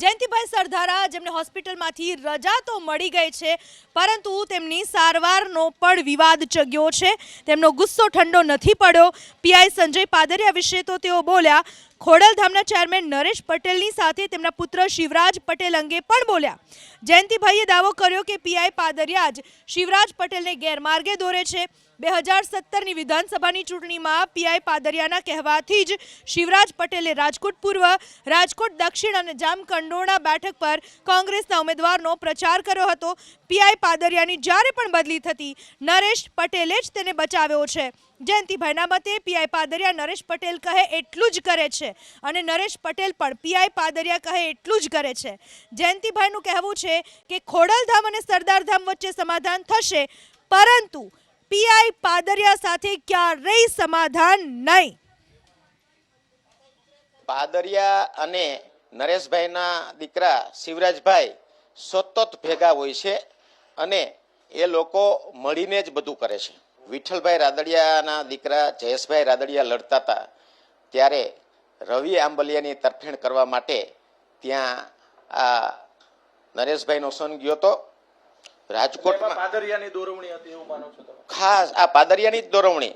જયંતિભાઈ સરદારા જેમને હોસ્પિટલમાંથી રજા તો મળી ગઈ છે, પરંતુ તેમની સારવારનો પણ વિવાદ ચગ્યો છે. તેમનો ગુસ્સો ઠંડો નથી પડ્યો. પીઆઈ સંજય પાદરિયા વિશે તો તેઓ બોલ્યા ખોડલધામના ચેરમેન નરેશ પટેલની સાથે તેમના પુત્ર શિવરાજ પટેલ અંગે પણ બોલ્યા. જયંતિભાઈએ દાવો કર્યો કે પીઆઈ પાદરિયા જ શિવરાજ પટેલને ગેરમાર્ગે દોરે છે. બે હજાર સત્તરની વિધાનસભાની ચૂંટણીમાં પીઆઈ પાદરિયાના કહેવાથી જ શિવરાજ પટેલે રાજકોટ પૂર્વ, રાજકોટ દક્ષિણ અને જામકંડોરણા બેઠક પર કોંગ્રેસના ઉમેદવારનો પ્રચાર કર્યો હતો. પીઆઈ પાદરિયાની જ્યારે પણ બદલી થતી, નરેશ પટેલે જ તેને બચાવ્યો છે. જયંતિભાઈના મતે પીઆઈ પાદરિયા નરેશ પટેલ કહે એટલું જ કરે છે. અને નરેશ પટેલ પણ પીઆઈ પાદરિયા કહે એટલું જ કરે છે. જયંતિભાઈનું કહેવું છે કે ખોડલધામ અને સરદારધામ વચ્ચે સમાધાન થશે, પરંતુ પીઆઈ પાદરિયા સાથે ક્યારેય સમાધાન નહીં. પાદરિયા અને નરેશભાઈના દીકરા શિવરાજભાઈ સતત ભેગા હોય છે અને એ લોકો મળીને જ બધું કરે છે. વિઠ્ઠલભાઈ રાદડિયાના દીકરા જયેશભાઈ રાદડિયા લડતા હતા ત્યારે રવિ આંબલિયાની તરફેણ કરવા માટે ત્યાં આ નરેશભાઈનો સન ગયો હતો. રાજકોટમાં પાદરિયાની દોરવણી હતી એવું માનો છો ખાસ આ પાદરિયાની જ દોરવણી.